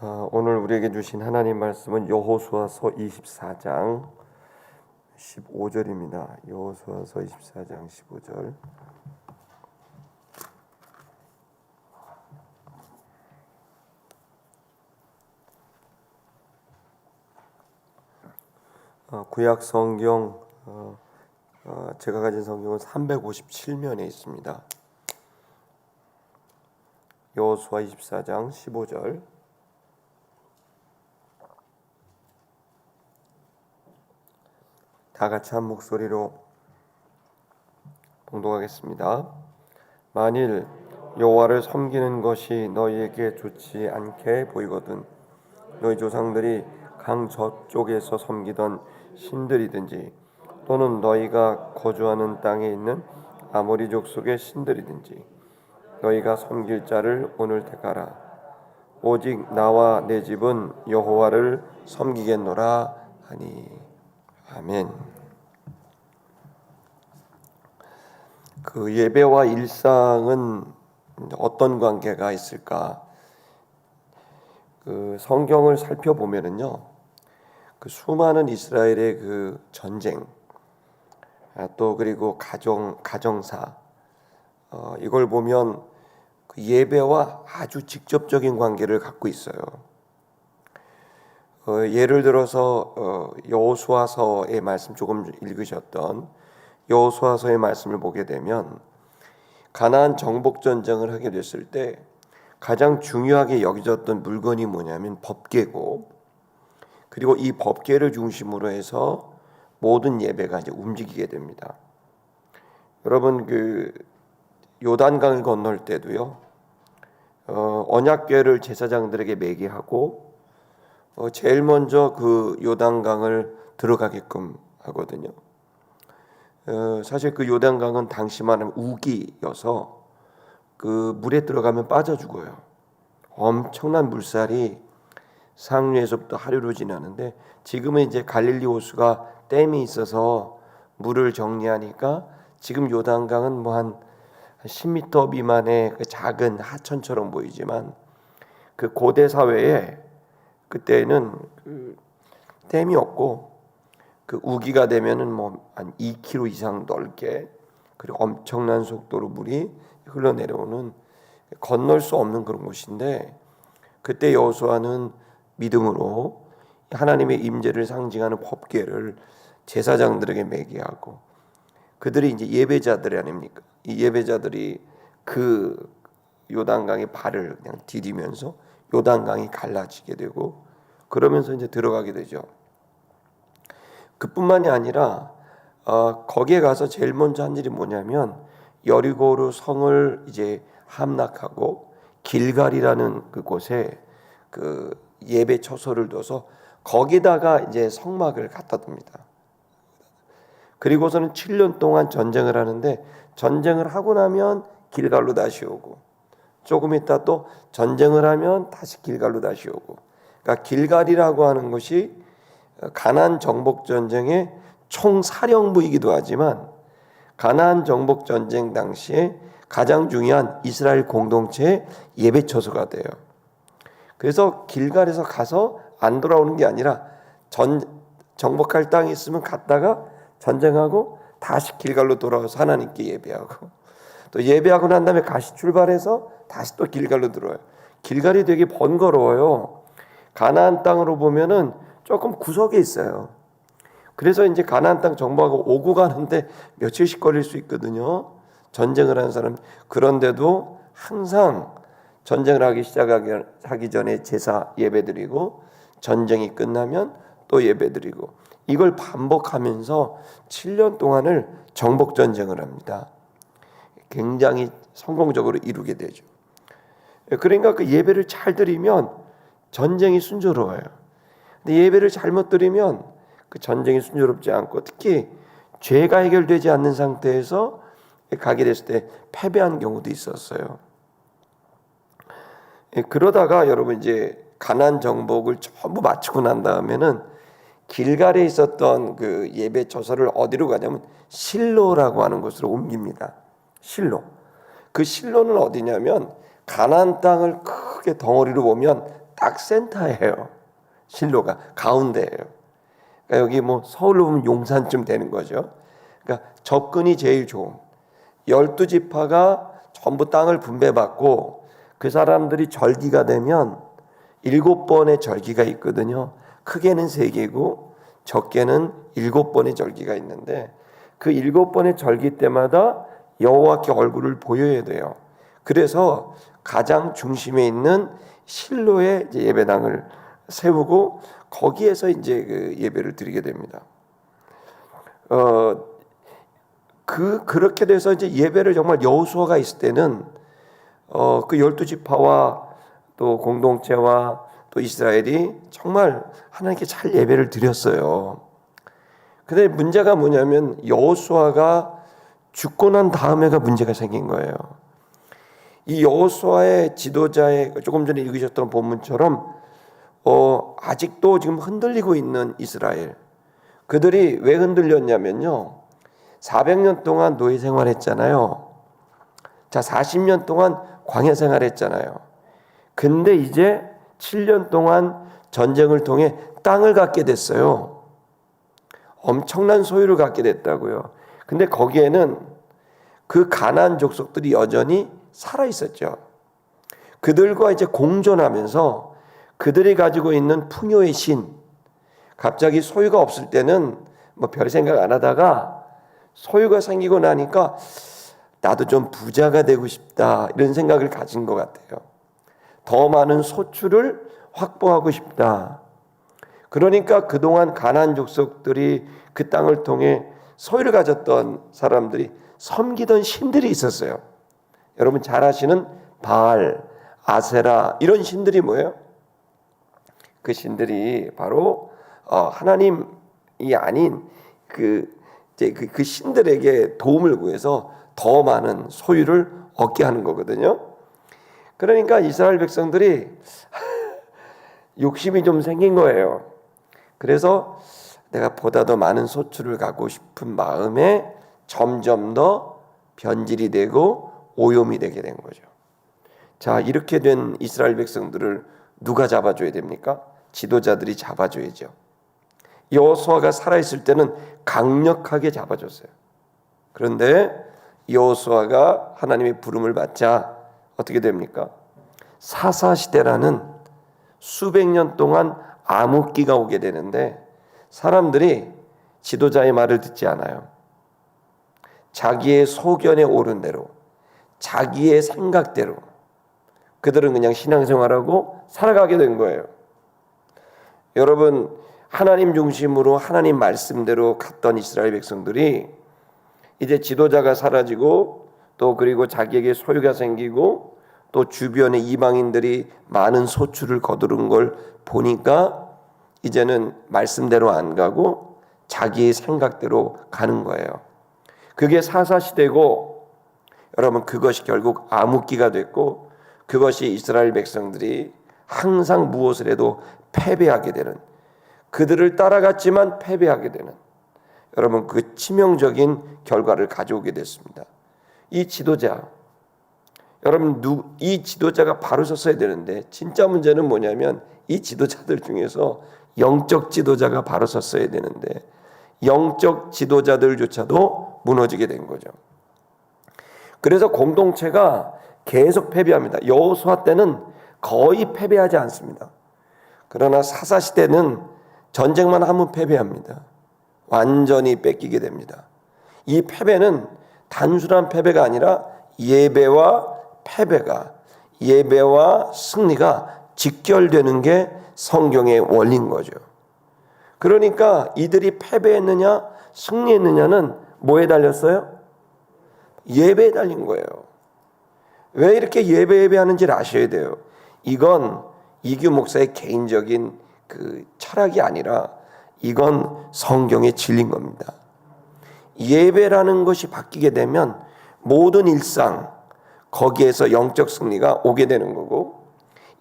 어, 오늘 우리에게 주신 하나님 말씀은 여호수아서 24장 15절입니다. 여호수아서 24장 15절. 어, 구약 성경 어, 어, 제가 가진 성경은 357면에 있습니다. 여호수아 24장 15절. 다 같이 한 목소리로 봉독하겠습니다. 만일 여호와를 섬기는 것이 너희에게 좋지 않게 보이거든 너희 조상들이 강 저쪽에서 섬기던 신들이든지 또는 너희가 거주하는 땅에 있는 아모리 족 속의 신들이든지 너희가 섬길 자를 오늘 택하라 오직 나와 내 집은 여호와를 섬기겠노라 하니 아멘. 그 예배와 일상은 어떤 관계가 있을까? 그 성경을 살펴보면은요, 그 수많은 이스라엘의 그 전쟁, 아, 또 그리고 가정 가정사, 어, 이걸 보면 그 예배와 아주 직접적인 관계를 갖고 있어요. 어, 예를 들어서 어, 여호수아서의 말씀 조금 읽으셨던 여호수아서의 말씀을 보게 되면 가나안 정복 전쟁을 하게 됐을 때 가장 중요하게 여겨졌던 물건이 뭐냐면 법궤고 그리고 이 법궤를 중심으로 해서 모든 예배가 이제 움직이게 됩니다. 여러분 그 요단강을 건널 때도요 어, 언약궤를 제사장들에게 매게 하고 어, 제일 먼저 그 요단강을 들어가게끔 하거든요. 어, 사실 그 요단강은 당시만 하면 우기여서 그 물에 들어가면 빠져 죽어요. 엄청난 물살이 상류에서부터 하류로 지나는데 지금은 이제 갈릴리 호수가 댐이 있어서 물을 정리하니까 지금 요단강은 뭐 한 10m 미만의 그 작은 하천처럼 보이지만 그 고대 사회에 그때는 그 댐이 없고 그 우기가 되면은 뭐 한 2km 이상 넓게 그리고 엄청난 속도로 물이 흘러내려오는 건널 수 없는 그런 곳인데 그때 여호수아는 믿음으로 하나님의 임재를 상징하는 법궤를 제사장들에게 매게 하고 그들이 이제 예배자들이 아닙니까? 이 예배자들이 그 요단강의 발을 그냥 디디면서 요단강이 갈라지게 되고 그러면서 이제 들어가게 되죠. 그뿐만이 아니라 어, 거기에 가서 제일 먼저 한 일이 뭐냐면 여리고로 성을 이제 함락하고 길갈이라는 그곳에 그 예배 처소를 둬서 거기다가 이제 성막을 갖다 둡니다. 그리고서는 7년 동안 전쟁을 하는데 전쟁을 하고 나면 길갈로 다시 오고 조금 있다 또 전쟁을 하면 다시 길갈로 다시 오고 그러니까 길갈이라고 하는 것이 가나안 정복 전쟁의 총사령부이기도 하지만 가나안 정복 전쟁 당시에 가장 중요한 이스라엘 공동체의 예배 처소가 돼요. 그래서 길갈에서 가서 안 돌아오는 게 아니라 전 정복할 땅이 있으면 갔다가 전쟁하고 다시 길갈로 돌아와서 하나님께 예배하고 또 예배하고 난 다음에 다시 출발해서 다시 또 길갈로 들어와요. 길갈이 되게 번거로워요. 가나안 땅으로 보면은 조금 구석에 있어요. 그래서 이제 가나안 땅 정복하고 오고 가는데 며칠씩 걸릴 수 있거든요. 전쟁을 하는 사람 그런데도 항상 전쟁을 하기 시작하기 전에 제사 예배드리고 전쟁이 끝나면 또 예배드리고 이걸 반복하면서 7년 동안을 정복 전쟁을 합니다. 굉장히 성공적으로 이루게 되죠. 그러니까 그 예배를 잘 드리면 전쟁이 순조로워요. 근데 예배를 잘못 드리면 그 전쟁이 순조롭지 않고 특히 죄가 해결되지 않는 상태에서 가게 됐을 때 패배한 경우도 있었어요. 예, 그러다가 여러분 이제 가난 정복을 전부 마치고 난 다음에는 길갈에 있었던 그 예배 처소를 어디로 가냐면 실로라고 하는 곳으로 옮깁니다. 실로. 그 실로는 어디냐면 가난 땅을 크게 덩어리로 보면 딱 센터예요. 실로가 가운데예요. 그러니까 여기 뭐 서울로 보면 용산쯤 되는 거죠. 그러니까 접근이 제일 좋은 열두 지파가 전부 땅을 분배받고 그 사람들이 절기가 되면 일곱 번의 절기가 있거든요. 크게는 세 개고 적게는 일곱 번의 절기가 있는데 그 일곱 번의 절기 때마다 여호와께 얼굴을 보여야 돼요. 그래서 가장 중심에 있는 실로의 예배당을 세우고 거기에서 이제 그 예배를 드리게 됩니다. 어, 그 그렇게 돼서 이제 예배를 정말 여호수아가 있을 때는 어, 그 열두 지파와 또 공동체와 또 이스라엘이 정말 하나님께 잘 예배를 드렸어요. 근데 문제가 뭐냐면 여호수아가 죽고 난 다음에가 문제가 생긴 거예요. 이 여호수아의 지도자의 조금 전에 읽으셨던 본문처럼 어, 아직도 지금 흔들리고 있는 이스라엘 그들이 왜 흔들렸냐면요. 400년 동안 노예 생활했잖아요. 자, 40년 동안 광야 생활했잖아요. 근데 이제 7년 동안 전쟁을 통해 땅을 갖게 됐어요. 엄청난 소유를 갖게 됐다고요. 근데 거기에는 그 가난 족속들이 여전히 살아 있었죠. 그들과 이제 공존하면서 그들이 가지고 있는 풍요의 신, 갑자기 소유가 없을 때는 뭐 별 생각 안 하다가 소유가 생기고 나니까 나도 좀 부자가 되고 싶다 이런 생각을 가진 것 같아요. 더 많은 소출을 확보하고 싶다. 그러니까 그동안 가난 족속들이 그 땅을 통해 소유를 가졌던 사람들이 섬기던 신들이 있었어요. 여러분 잘 아시는 바알, 아세라 이런 신들이 뭐예요? 그 신들이 바로 어, 하나님이 아닌 그 그, 그 신들에게 도움을 구해서 더 많은 소유를 얻게 하는 거거든요. 그러니까 이스라엘 백성들이 욕심이 좀 생긴 거예요. 그래서 내가 보다 더 많은 소출을 갖고 싶은 마음에 점점 더 변질이 되고 오염이 되게 된 거죠. 자, 이렇게 된 이스라엘 백성들을 누가 잡아줘야 됩니까? 지도자들이 잡아줘야죠. 여호수아가 살아있을 때는 강력하게 잡아줬어요. 그런데 여호수아가 하나님의 부름을 받자 어떻게 됩니까? 사사 시대라는 수백 년 동안 암흑기가 오게 되는데 사람들이 지도자의 말을 듣지 않아요. 자기의 소견에 오른 대로 자기의 생각대로 그들은 그냥 신앙생활하고 살아가게 된 거예요. 여러분 하나님 중심으로 하나님 말씀대로 갔던 이스라엘 백성들이 이제 지도자가 사라지고 또 그리고 자기에게 소유가 생기고 또 주변의 이방인들이 많은 소출을 거두는 걸 보니까 이제는 말씀대로 안 가고 자기의 생각대로 가는 거예요. 그게 사사 시대고 여러분 그것이 결국 암흑기가 됐고 그것이 이스라엘 백성들이 항상 무엇을 해도 패배하게 되는 그들을 따라갔지만 패배하게 되는 여러분 그 치명적인 결과를 가져오게 됐습니다. 이 지도자 여러분 누, 이 지도자가 바로 섰어야 되는데 진짜 문제는 뭐냐면 이 지도자들 중에서 영적 지도자가 바로 섰어야 되는데 영적 지도자들조차도 무너지게 된 거죠. 그래서 공동체가 계속 패배합니다. 여호수아 때는 거의 패배하지 않습니다. 그러나 사사 시대는 전쟁만 하면 패배합니다. 완전히 뺏기게 됩니다. 이 패배는 단순한 패배가 아니라 예배와 패배가 예배와 승리가 직결되는 게 성경의 원리인 거죠. 그러니까 이들이 패배했느냐 승리했느냐는 뭐에 달렸어요? 예배에 달린 거예요. 왜 이렇게 예배 예배하는지를 아셔야 돼요. 이건 이규 목사의 개인적인 그 철학이 아니라 이건 성경의 진리인 겁니다. 예배라는 것이 바뀌게 되면 모든 일상 거기에서 영적 승리가 오게 되는 거고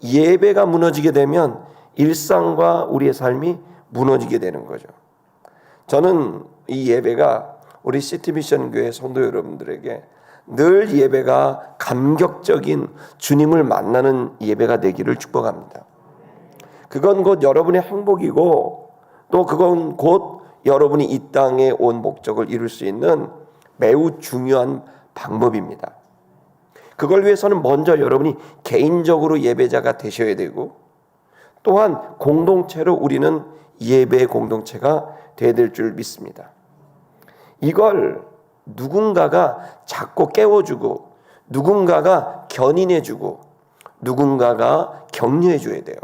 예배가 무너지게 되면 일상과 우리의 삶이 무너지게 되는 거죠. 저는 이 예배가 우리 시티미션 교회 성도 여러분들에게 늘 예배가 감격적인 주님을 만나는 예배가 되기를 축복합니다. 그건 곧 여러분의 행복이고 또 그건 곧 여러분이 이 땅에 온 목적을 이룰 수 있는 매우 중요한 방법입니다. 그걸 위해서는 먼저 여러분이 개인적으로 예배자가 되셔야 되고 또한 공동체로 우리는 예배 공동체가 돼야 될 줄 믿습니다. 이걸 누군가가 자꾸 깨워주고 누군가가 견인해주고 누군가가 격려해줘야 돼요.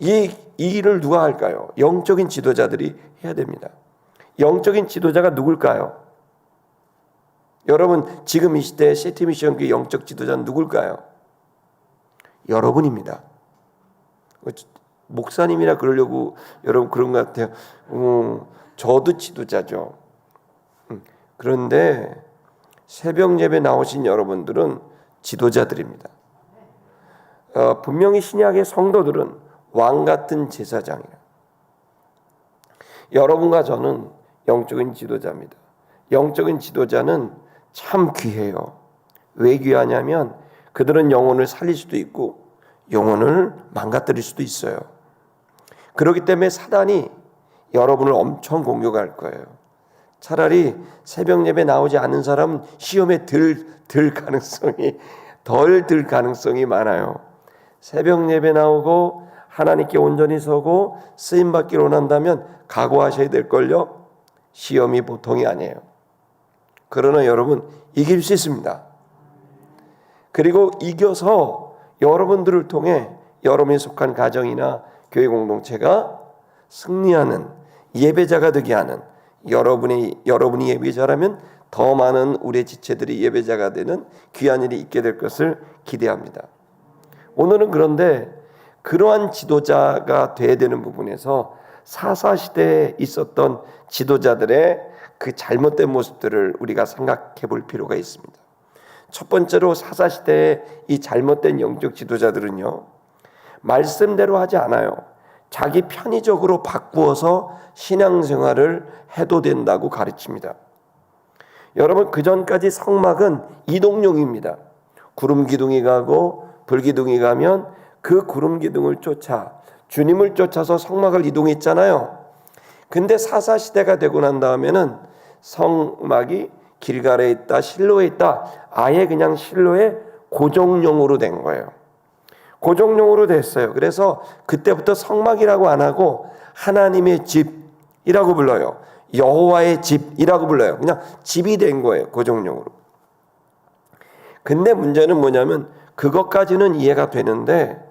이, 이 일을 누가 할까요? 영적인 지도자들이 해야 됩니다. 영적인 지도자가 누굴까요? 여러분 지금 이 시대 시티 미션교회 영적 지도자는 누굴까요? 여러분입니다. 목사님이라 그러려고 여러분 그런 것 같아요. 음, 저도 지도자죠. 음, 그런데 새벽 예배 나오신 여러분들은 지도자들입니다. 어, 분명히 신약의 성도들은 왕 같은 제사장이에요. 여러분과 저는 영적인 지도자입니다. 영적인 지도자는 참 귀해요. 왜 귀하냐면 그들은 영혼을 살릴 수도 있고 영혼을 망가뜨릴 수도 있어요. 그렇기 때문에 사단이 여러분을 엄청 공격할 거예요. 차라리 새벽 예배 나오지 않는 사람은 시험에 들, 들 가능성이 덜 들 가능성이 많아요. 새벽 예배 나오고 하나님께 온전히 서고 쓰임 받기를 원한다면 각오하셔야 될 걸요. 시험이 보통이 아니에요. 그러나 여러분 이길 수 있습니다. 그리고 이겨서 여러분들을 통해 여러분이 속한 가정이나 교회 공동체가 승리하는 예배자가 되게 하는 여러분이 여러분이 예배자라면 더 많은 우리의 지체들이 예배자가 되는 귀한 일이 있게 될 것을 기대합니다. 오늘은 그런데 그러한 지도자가 돼야 되는 부분에서 사사 시대에 있었던 지도자들의 그 잘못된 모습들을 우리가 생각해 볼 필요가 있습니다. 첫 번째로 사사 시대의 이 잘못된 영적 지도자들은요. 말씀대로 하지 않아요. 자기 편의적으로 바꾸어서 신앙생활을 해도 된다고 가르칩니다. 여러분 그 전까지 성막은 이동용입니다. 구름 기둥이 가고 불 기둥이 가면 그 구름 기둥을 쫓아 주님을 쫓아서 성막을 이동했잖아요. 근데 사사 시대가 되고 난 다음에는 성막이 길갈에 있다, 실로에 있다. 아예 그냥 실로에 고정용으로 된 거예요. 고정용으로 됐어요. 그래서 그때부터 성막이라고 안 하고 하나님의 집이라고 불러요. 여호와의 집이라고 불러요. 그냥 집이 된 거예요. 고정용으로. 근데 문제는 뭐냐면 그것까지는 이해가 되는데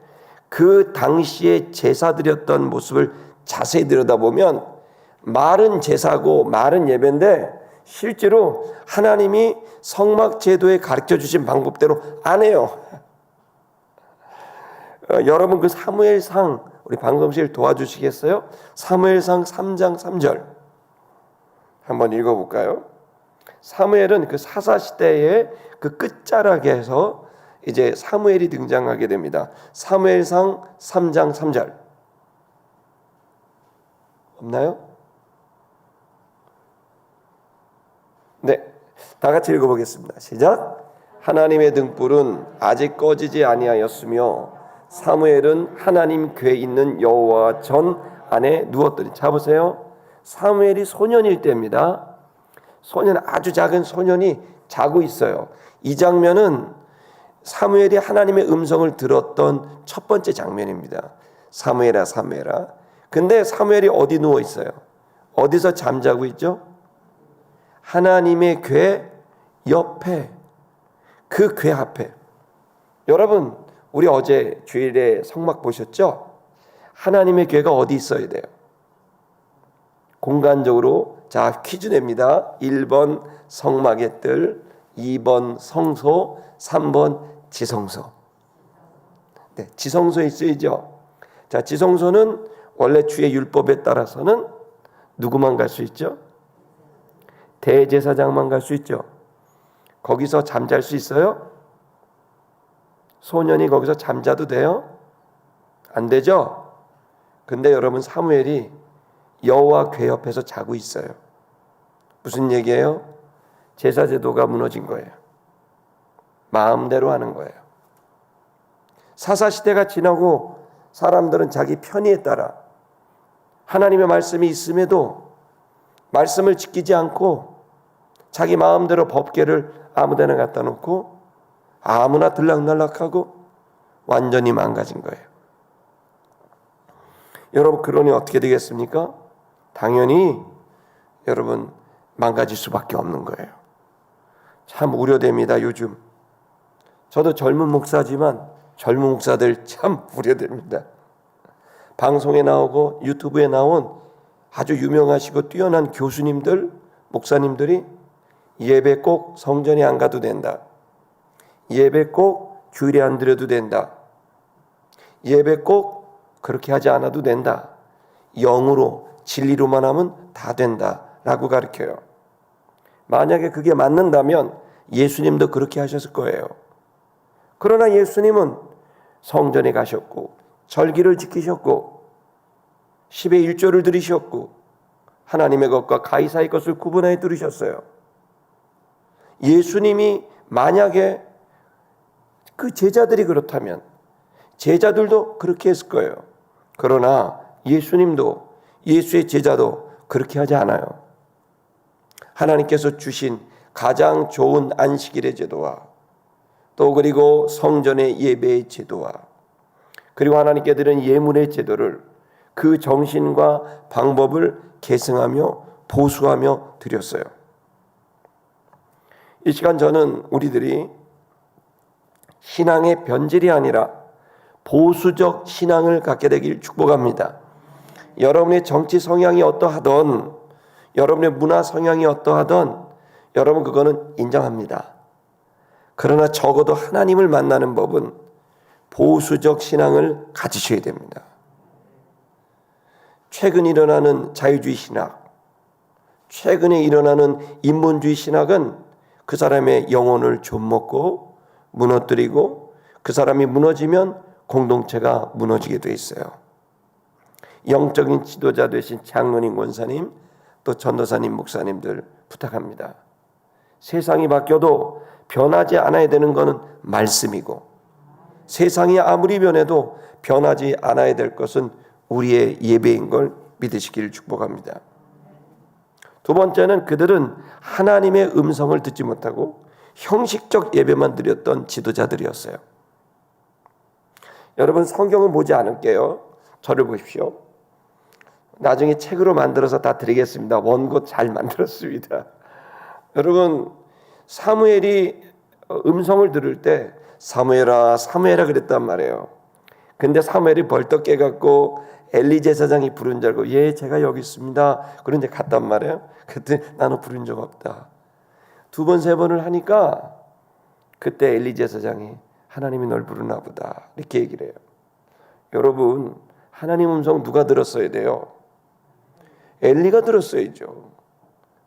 그 당시에 제사 드렸던 모습을 자세히 들여다보면 말은 제사고 말은 예배인데 실제로 하나님이 성막 제도에 가르쳐 주신 방법대로 안 해요. 어, 여러분 그 사무엘상 우리 방금실 도와주시겠어요? 사무엘상 3장 3절 한번 읽어볼까요? 사무엘은 그 사사 시대의 그 끝자락에서 이제 사무엘이 등장하게 됩니다. 사무엘상 3장 3절 없나요? 네, 다 같이 읽어보겠습니다. 시작. 하나님의 등불은 아직 꺼지지 아니하였으며 사무엘은 하나님 궤에 있는 여호와 전 안에 누웠더니 잡으세요. 사무엘이 소년일 때입니다. 소년 아주 작은 소년이 자고 있어요. 이 장면은 사무엘이 하나님의 음성을 들었던 첫 번째 장면입니다. 사무엘아 사무엘아. 근데 사무엘이 어디 누워 있어요? 어디서 잠자고 있죠? 하나님의 궤 옆에 그궤 앞에 여러분 우리 어제 주일에 성막 보셨죠? 하나님의 궤가 어디 있어야 돼요? 공간적으로 자 퀴즈 냅니다. 1번 성막의 뜰, 2번 성소, 3번 지성소. 네, 지성소에 있어야죠. 자, 지성소는 원래 주의 율법에 따라서는 누구만 갈 수 있죠? 대제사장만 갈 수 있죠. 거기서 잠잘 수 있어요? 소년이 거기서 잠자도 돼요? 안 되죠? 근데 여러분 사무엘이 여호와 궤 옆에서 자고 있어요. 무슨 얘기예요? 제사 제도가 무너진 거예요. 마음대로 하는 거예요. 사사 시대가 지나고 사람들은 자기 편의에 따라 하나님의 말씀이 있음에도 말씀을 지키지 않고 자기 마음대로 법계를 아무데나 갖다 놓고 아무나 들락날락하고 완전히 망가진 거예요. 여러분 그러니 어떻게 되겠습니까? 당연히 여러분 망가질 수밖에 없는 거예요. 참 우려됩니다, 요즘. 저도 젊은 목사지만 젊은 목사들 참 우려됩니다. 방송에 나오고 유튜브에 나온 아주 유명하시고 뛰어난 교수님들, 목사님들이 예배 꼭 성전에 안 가도 된다. 예배 꼭 주일에 안 드려도 된다. 예배 꼭 그렇게 하지 않아도 된다. 영으로 진리로만 하면 다 된다라고 가르쳐요. 만약에 그게 맞는다면 예수님도 그렇게 하셨을 거예요. 그러나 예수님은 성전에 가셨고 절기를 지키셨고 10의 1조를 들이셨고 하나님의 것과 가이사의 것을 구분하여 들으셨어요. 예수님이 만약에 그 제자들이 그렇다면 제자들도 그렇게 했을 거예요. 그러나 예수님도 예수의 제자도 그렇게 하지 않아요. 하나님께서 주신 가장 좋은 안식일의 제도와 또 그리고 성전의 예배의 제도와 그리고 하나님께 드린 예물의 제도를 그 정신과 방법을 계승하며 보수하며 드렸어요. 이 시간 저는 우리들이 신앙의 변질이 아니라 보수적 신앙을 갖게 되길 축복합니다. 여러분의 정치 성향이 어떠하던 여러분의 문화 성향이 어떠하던 여러분 그거는 인정합니다. 그러나 적어도 하나님을 만나는 법은 보수적 신앙을 가지셔야 됩니다. 최근 일어나는 자유주의 신학, 최근에 일어나는 인본주의 신학은 그 사람의 영혼을 좀먹고 무너뜨리고 그 사람이 무너지면 공동체가 무너지게 돼 있어요. 영적인 지도자 되신 장로님 권사님 또 전도사님 목사님들 부탁합니다. 세상이 바뀌어도 변하지 않아야 되는 것은 말씀이고 세상이 아무리 변해도 변하지 않아야 될 것은 우리의 예배인 걸 믿으시기를 축복합니다. 두 번째는 그들은 하나님의 음성을 듣지 못하고 형식적 예배만 드렸던 지도자들이었어요. 여러분 성경은 보지 않을게요. 저를 보십시오. 나중에 책으로 만들어서 다 드리겠습니다. 원고 잘 만들었습니다. 여러분 사무엘이 음성을 들을 때 사무엘아 사무엘아 그랬단 말이에요. 근데 사무엘이 벌떡 깨갖고 엘리 제사장이 부른 줄 알고 예 제가 여기 있습니다. 그런데 갔단 말이에요. 그때 나는 부른 적 없다. 두 번 세 번을 하니까 그때 엘리 제사장이 하나님이 널 부르나 보다 이렇게 얘기를 해요. 여러분 하나님 음성 누가 들었어야 돼요? 엘리가 들었어야죠.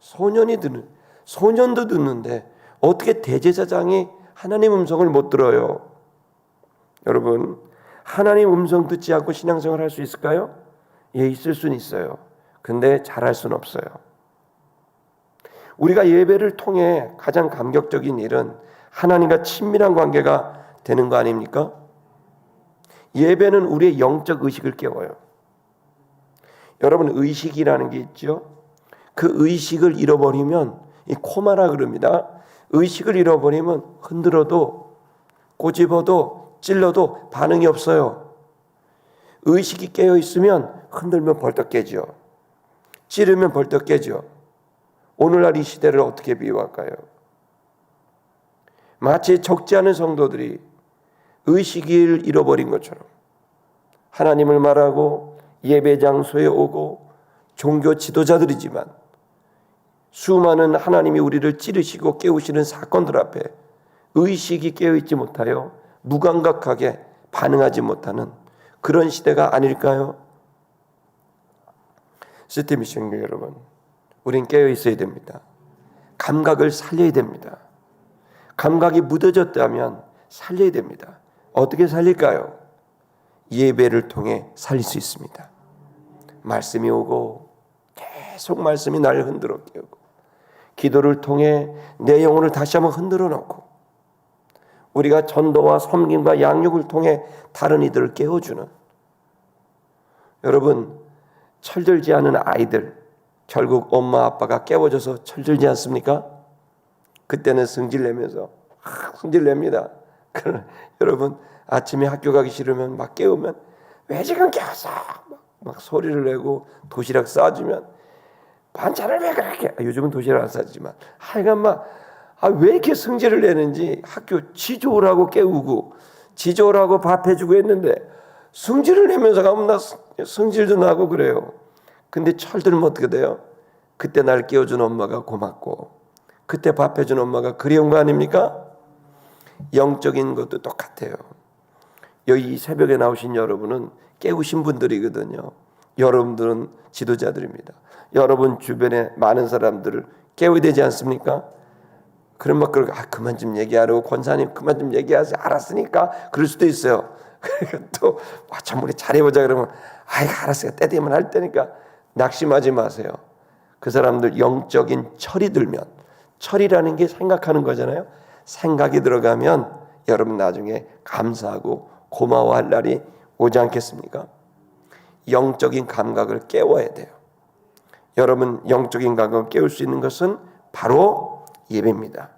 소년이 듣는 소년도 듣는데 어떻게 대제사장이 하나님 음성을 못 들어요? 여러분 하나님 음성 듣지 않고 신앙생활 할 수 있을까요? 예, 있을 수는 있어요. 근데 잘할 수는 없어요. 우리가 예배를 통해 가장 감격적인 일은 하나님과 친밀한 관계가 되는 거 아닙니까? 예배는 우리의 영적 의식을 깨워요. 여러분 의식이라는 게 있죠. 그 의식을 잃어버리면 이 코마라 그럽니다. 의식을 잃어버리면 흔들어도 꼬집어도 찔러도 반응이 없어요. 의식이 깨어 있으면 흔들면 벌떡 깨죠. 찌르면 벌떡 깨죠. 오늘날 이 시대를 어떻게 비유할까요? 마치 적지 않은 성도들이 의식을 잃어버린 것처럼 하나님을 말하고 예배 장소에 오고 종교 지도자들이지만 수많은 하나님이 우리를 찌르시고 깨우시는 사건들 앞에 의식이 깨어있지 못하여 무감각하게 반응하지 못하는 그런 시대가 아닐까요? 시스템 미션 여러분, 우린 깨어 있어야 됩니다. 감각을 살려야 됩니다. 감각이 묻어졌다면 살려야 됩니다. 어떻게 살릴까요? 예배를 통해 살릴 수 있습니다. 말씀이 오고 계속 말씀이 날 흔들어 깨우고 기도를 통해 내 영혼을 다시 한번 흔들어 놓고 우리가 전도와 섬김과 양육을 통해 다른 이들을 깨워주는 여러분 철들지 않은 아이들 결국 엄마 아빠가 깨워줘서 철들지 않습니까? 그때는 성질 내면서 막 성질 냅니다. 그러나 여러분 아침에 학교 가기 싫으면 막 깨우면 왜 지금 깨웠어? 막, 막 소리를 내고 도시락 싸주면 반찬을 왜 그렇게? 아, 요즘은 도시락 안 싸지만 하여간 막 왜 이렇게 성질을 내는지 학교 지조라고 깨우고 지조라고 밥 해주고 했는데 성질을 내면서 가면 나 성질도 나고 그래요. 근데 철들면 어떻게 돼요? 그때 날 깨워준 엄마가 고맙고 그때 밥 해준 엄마가 그리운 거 아닙니까? 영적인 것도 똑같아요. 여기 새벽에 나오신 여러분은 깨우신 분들이거든요. 여러분들은 지도자들입니다. 여러분 주변에 많은 사람들을 깨워야 되지 않습니까? 그런 막 그러고 아 그만 좀 얘기하라고 권사님 그만 좀 얘기하세요. 알았으니까 그럴 수도 있어요. 그러니까 또참 우리 잘해보자 그러면 아이 알았어요. 때 되면 할 테니까 낙심하지 마세요. 그 사람들 영적인 철이 들면 철이라는 게 생각하는 거잖아요. 생각이 들어가면 여러분 나중에 감사하고 고마워할 날이 오지 않겠습니까? 영적인 감각을 깨워야 돼요. 여러분 영적인 감각을 깨울 수 있는 것은 바로 예배입니다.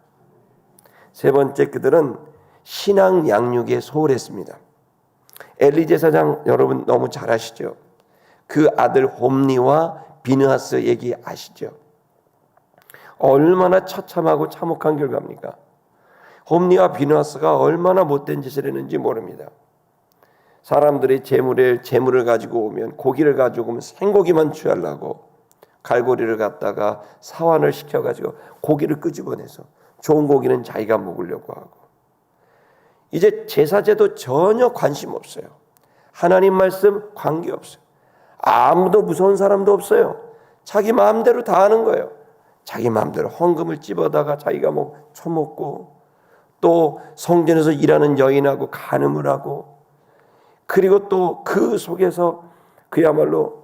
세 번째 그들은 신앙 양육에 소홀했습니다. 엘리 제 사장 여러분 너무 잘 아시죠? 그 아들 홈리와 비느하스 얘기 아시죠? 얼마나 처참하고 참혹한 결과입니까? 홈리와 비느하스가 얼마나 못된 짓을 했는지 모릅니다. 사람들이 재물에 재물을 가지고 오면 고기를 가지고 오면 생고기만 취하려고 갈고리를 갖다가 사환을 시켜 가지고 고기를 끄집어내서 좋은 고기는 자기가 먹으려고 하고 이제 제사제도 전혀 관심 없어요. 하나님 말씀 관계 없어요. 아무도 무서운 사람도 없어요. 자기 마음대로 다 하는 거예요. 자기 마음대로 헌금을 집어다가 자기가 뭐 처먹고 또 성전에서 일하는 여인하고 간음을 하고 그리고 또 그 속에서 그야말로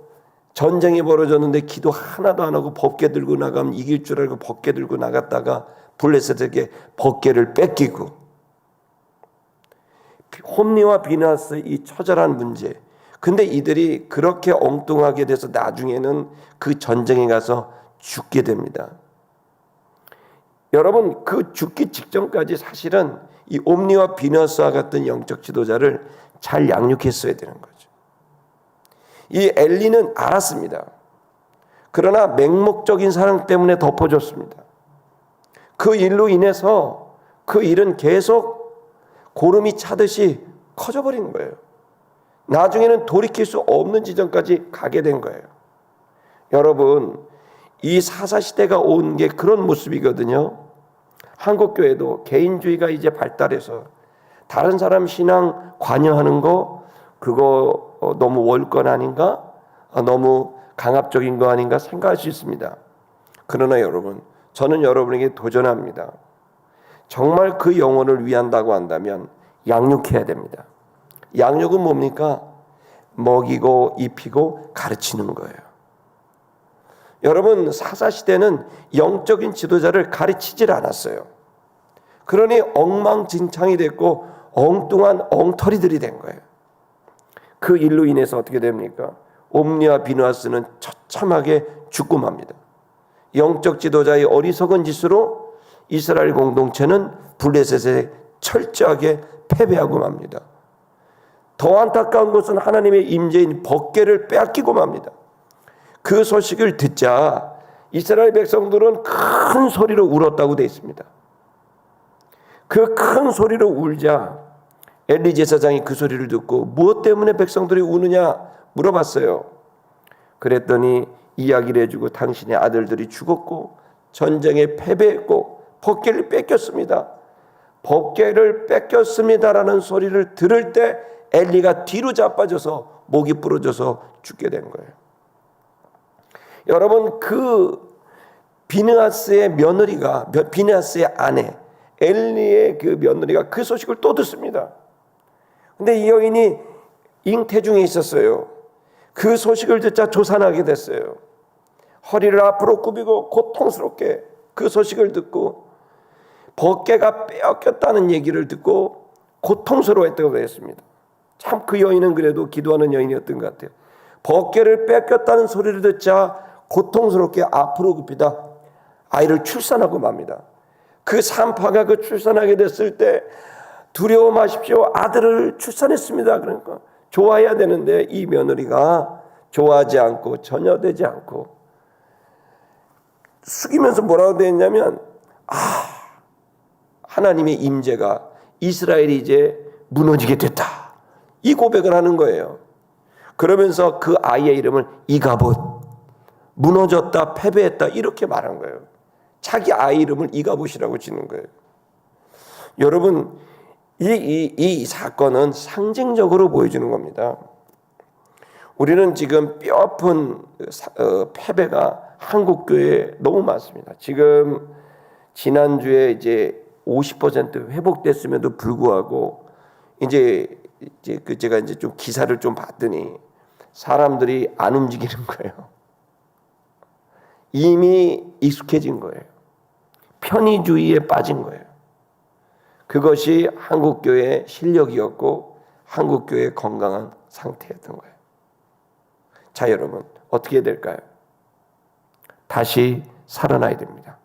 전쟁이 벌어졌는데 기도 하나도 안 하고 법계 들고 나가면 이길 줄 알고 법계 들고 나갔다가 블레셋에게 법계를 뺏기고 홈리와 비나스 이 처절한 문제 근데 이들이 그렇게 엉뚱하게 돼서 나중에는 그 전쟁에 가서 죽게 됩니다. 여러분 그 죽기 직전까지 사실은 이 옴니와 비너스와 같은 영적 지도자를 잘 양육했어야 되는 거죠. 이 엘리는 알았습니다. 그러나 맹목적인 사랑 때문에 덮어줬습니다. 그 일로 인해서 그 일은 계속 고름이 차듯이 커져버린 거예요. 나중에는 돌이킬 수 없는 지점까지 가게 된 거예요. 여러분, 이 사사 시대가 온 게 그런 모습이거든요. 한국 교회도 개인주의가 이제 발달해서 다른 사람 신앙 관여하는 거 그거 어, 너무 월권 아닌가? 어, 너무 강압적인 거 아닌가 생각할 수 있습니다. 그러나 여러분, 저는 여러분에게 도전합니다. 정말 그 영혼을 위한다고 한다면 양육해야 됩니다. 양육은 뭡니까? 먹이고 입히고 가르치는 거예요. 여러분 사사 시대는 영적인 지도자를 가르치질 않았어요. 그러니 엉망진창이 됐고 엉뚱한 엉터리들이 된 거예요. 그 일로 인해서 어떻게 됩니까? 옴니와 비누아스는 처참하게 죽고 맙니다. 영적 지도자의 어리석은 짓으로 이스라엘 공동체는 블레셋에 철저하게 패배하고 맙니다. 더 안타까운 것은 하나님의 임재인 법계를 빼앗기고 맙니다. 그 소식을 듣자 이스라엘 백성들은 큰 소리로 울었다고 되어 있습니다. 그 큰 소리로 울자 엘리 제사장이 그 소리를 듣고 무엇 때문에 백성들이 우느냐 물어봤어요. 그랬더니 이야기를 해주고 당신의 아들들이 죽었고 전쟁에 패배했고 법계를 뺏겼습니다. 법계를 뺏겼습니다라는 소리를 들을 때 엘리가 뒤로 자빠져서 목이 부러져서 죽게 된 거예요. 여러분 그 비느하스의 며느리가 비느하스의 아내 엘리의 그 며느리가 그 소식을 또 듣습니다. 근데 이 여인이 잉태 중에 있었어요. 그 소식을 듣자 조산하게 됐어요. 허리를 앞으로 굽이고 고통스럽게 그 소식을 듣고 벗개가 빼앗겼다는 얘기를 듣고 고통스러워했다고 했습니다. 참 그 여인은 그래도 기도하는 여인이었던 것 같아요. 벗개를 뺏겼다는 소리를 듣자 고통스럽게 앞으로 굽히다 아이를 출산하고 맙니다. 그 산파가 그 출산하게 됐을 때 두려워 마십시오. 아들을 출산했습니다. 그러니까 좋아해야 되는데 이 며느리가 좋아하지 않고 전혀 되지 않고 숙이면서 뭐라고 되어 있냐면 아 하나님의 임재가 이스라엘이 이제 무너지게 됐다. 이 고백을 하는 거예요. 그러면서 그 아이의 이름을 이가봇 무너졌다 패배했다 이렇게 말한 거예요. 자기 아이 이름을 이가봇이라고 지는 거예요. 여러분 이, 이, 이 사건은 상징적으로 보여주는 겁니다. 우리는 지금 뼈아픈 어, 패배가 한국 교회에 너무 많습니다. 지금 지난주에 이제 50% 회복됐음에도 불구하고 이제 이제 그 제가 이제 좀 기사를 좀 봤더니 사람들이 안 움직이는 거예요. 이미 익숙해진 거예요. 편의주의에 빠진 거예요. 그것이 한국 교회의 실력이었고 한국 교회의 건강한 상태였던 거예요. 자, 여러분, 어떻게 될까요? 다시 살아나야 됩니다.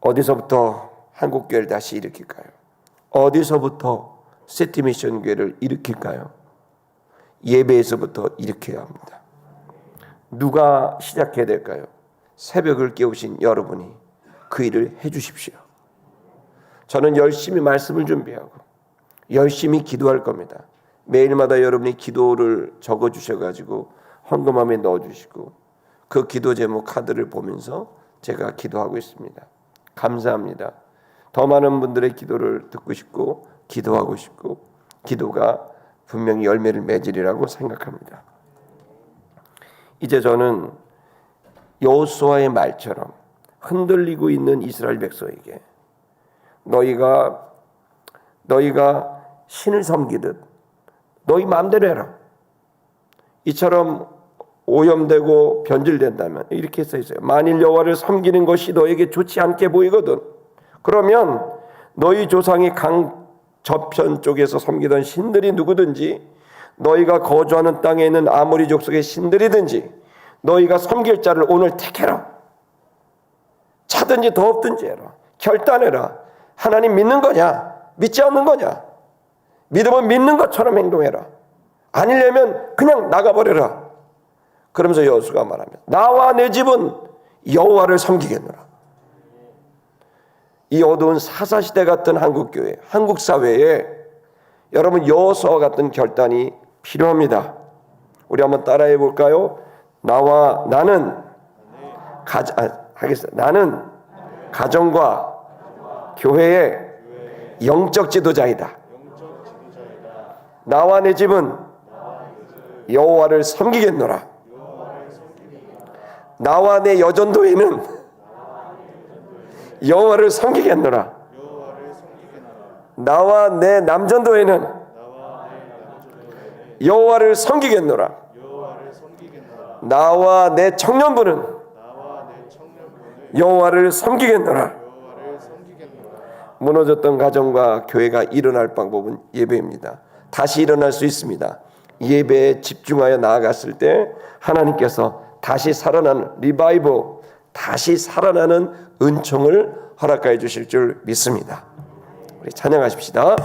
어디서부터 한국 교회를 다시 일으킬까요? 어디서부터 세티 미션 교회를 일으킬까요? 예배에서부터 일으켜야 합니다. 누가 시작해야 될까요? 새벽을 깨우신 여러분이 그 일을 해 주십시오. 저는 열심히 말씀을 준비하고 열심히 기도할 겁니다. 매일마다 여러분이 기도를 적어 주셔 가지고 헌금함에 넣어 주시고 그 기도 제목 카드를 보면서 제가 기도하고 있습니다. 감사합니다. 더 많은 분들의 기도를 듣고 싶고 기도하고 싶고 기도가 분명히 열매를 맺으리라고 생각합니다. 이제 저는 여호수아의 말처럼 흔들리고 있는 이스라엘 백성에게 너희가 너희가 신을 섬기듯 너희 마음대로 해라. 이처럼 오염되고 변질된다면 이렇게 써 있어요. 만일 여호와를 섬기는 것이 너에게 좋지 않게 보이거든. 그러면 너희 조상이 강 저편 쪽에서 섬기던 신들이 누구든지 너희가 거주하는 땅에 있는 아모리 족속의 신들이든지 너희가 섬길 자를 오늘 택해라. 차든지 더 없든지 해라. 결단해라. 하나님 믿는 거냐? 믿지 않는 거냐? 믿으면 믿는 것처럼 행동해라. 아니려면 그냥 나가버려라. 그러면서 여호수가 말합니다. 나와 내 집은 여호와를 섬기겠노라. 이 어두운 사사시대 같은 한국 교회, 한국 사회에 여러분 여호수와 같은 결단이 필요합니다. 우리 한번 따라해 볼까요? 나와 나는 가 아, 하겠습니다. 나는 가정과 교회의 영적 지도자이다. 나와 내 집은 여호와를 섬기겠노라. 나와 내 여전도에는 여호와를 섬기겠노라. 나와 내 남전도에는 여호와를 섬기겠노라. 나와 내 청년부는 여호와를 섬기겠노라. 무너졌던 가정과 교회가 일어날 방법은 예배입니다. 다시 일어날 수 있습니다. 예배에 집중하여 나아갔을 때 하나님께서 다시 살아나는 리바이브, 다시 살아나는 은총을 허락하여 주실 줄 믿습니다. 우리 찬양하십시다.